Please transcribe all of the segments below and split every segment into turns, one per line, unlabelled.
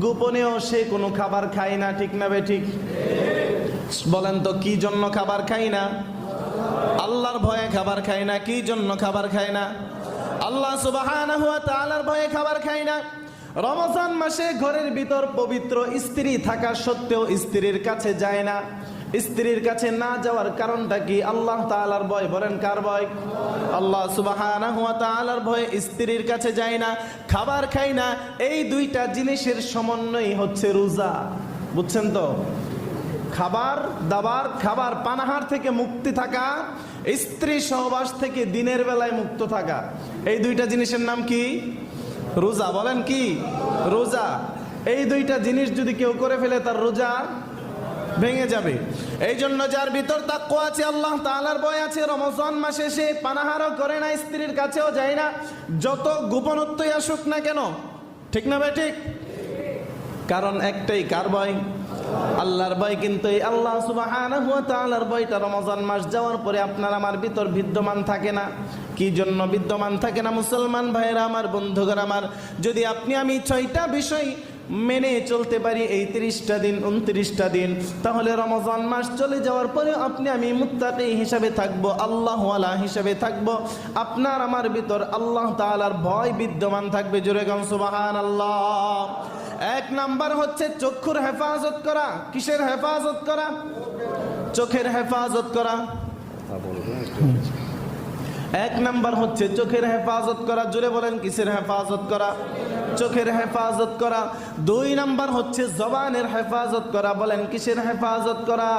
গোপনেও সে কোনো খাবার খায় না, ঠিক না ঠিক? বলেন তো, কি জন্য খাবার খাই না? আল্লাহর ভয়ে খাবার খায় না, কি জন্য খাবার খায় না? আল্লাহ সুবহানাহু ভয়ে খাবার খায় না। রমজান মাসে ঘরের ভিতর পবিত্র স্ত্রী থাকা সত্ত্বেও স্ত্রীর কাছে যায় না। স্ত্রীর কাছে না যাওয়ার কারণটা কি? আল্লাহ তাআলার ভয়। বলেন, কার ভয়? আল্লাহ তাআলার ভয়ে স্ত্রীর কাছে যায় না, খাবার খাই না। এই দুইটা জিনিসের সমন্বয় হচ্ছে রোজা। বুঝছেন তো? খাবার দাবার, খাবার পানাহার থেকে মুক্তি থাকা, স্ত্রী সহবাস থেকে দিনের বেলায় মুক্ত থাকা। এই দুইটা জিনিসের নাম কি? রোজা। বলেন কি? রোজা। এই দুইটা জিনিস যদি কেউ করে ফেলে তার রোজা ভেঙে যাবে। এই জন্য যার ভিতর তাক্কো আছে, আল্লাহ তাআলার ভয় আছে, রমজান মাসে সে পানাহারও করে না, স্ত্রীর কাছেও যায় না। যত গোপনত্বই আসুক না কেন, ঠিক না ভাই, ঠিক? কারণ একটাই, কার ভয়? আল্লাহর ভয় কিন্তু এই আল্লাহ সুবহানাহু ওয়া তাআলার ভয়টা রমজান মাস যাওয়ার পরে আপনার আমার ভিতর বিদ্যমান থাকে না। কি জন্য বিদ্যমান থাকে না, মুসলমান ভাইয়েরা, আমার বন্ধুগণ আমার? যদি আপনি আমি ছয়টা বিষয় মেনে চলতে পারি এই তিরিশটা দিন, উনত্রিশটা দিন। তাহলে রমজান মাস চলে যাওয়ার পরে আপনি, আমি মুত্তাকি হিসাবে থাকব আল্লাহওয়ালা হিসাবে থাকব। আপনার, আমার ভিতর আল্লাহ তাআলার ভয় বিদ্যমান থাকবে, জোরে গান সুবাহান আল্লাহ এক নাম্বার হচ্ছে চক্ষুর হেফাজত করা। কিসের হেফাজত করা? চোখের হেফাজত করা। এক নাম্বার হচ্ছে চোখের হেফাজত করা, জোরে বলেন কিসের হেফাজত করা? চোখের হেফাজত করা। দুই নাম্বার হচ্ছে জবানের হেফাজত করা, বলেন কিসের হেফাজত করা?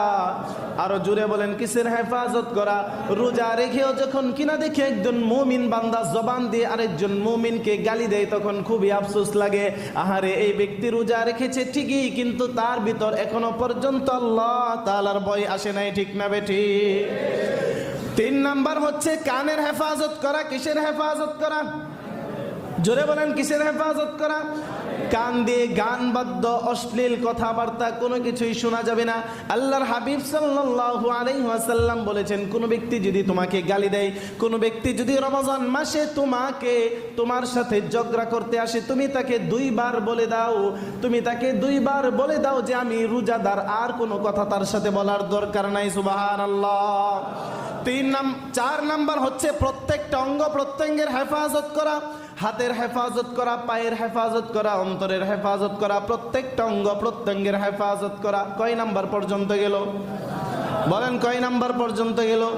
আরও জোরে বলেন কিসের হেফাজত করা? রোজা রেখেও যখন কিনা দেখে একজন মুমিন বান্দা জবান দিয়ে আরেকজন মুমিনকে গালি দেয়, তখন খুবই আফসোস লাগে। আহারে, এই ব্যক্তি রোজা রেখেছে ঠিকই, কিন্তু তার ভিতর এখনও পর্যন্ত আল্লাহ তাআলার ভয় আসে নাই, ঠিক না বেঠি তিন নাম্বার হচ্ছে কানের হেফাজত করা কিসের হেফাজত করা? জোরে বলেন, কিসের হেফাজত করা? কান দিয়ে গান বাদ্য, অশ্লীল কথাবার্তা, কোনো কিছুই শোনা যাবে না। আল্লাহর হাবিব সাল্লাল্লাহু আলাইহি ওয়াসাল্লাম বলেছেন, কোনো ব্যক্তি যদি তোমাকে গালি দেয়, কোনো ব্যক্তি যদি রমজান মাসে তোমাকে, তোমার সাথে ঝগড়া করতে আসে, তুমি তাকে দুইবার বলে দাও, তুমি তাকে দুইবার বলে দাও যে আমি রোজাদার, আর কোনো কথা তার সাথে বলার দরকার নাই, সুবহানাল্লাহ। তিন নাম, চার নাম্বার হচ্ছে প্রত্যেকটা অঙ্গ প্রত্যঙ্গের হেফাজত করা। হাতের হেফাজত করা, পায়ের হেফাজত করা, অন্তরের হেফাজত করা, প্রত্যেকটা অঙ্গ প্রত্যঙ্গের হেফাজত করা। কয় নাম্বার পর্যন্ত গেল? বলেন, কয় নাম্বার পর্যন্ত গেল?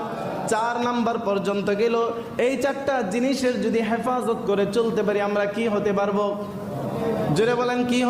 চার নাম্বার পর্যন্ত গেল। এই চারটা জিনিসের যদি হেফাজত করে চলতে পারি, আমরা কি হতে পারব? জোরে বলেন, কি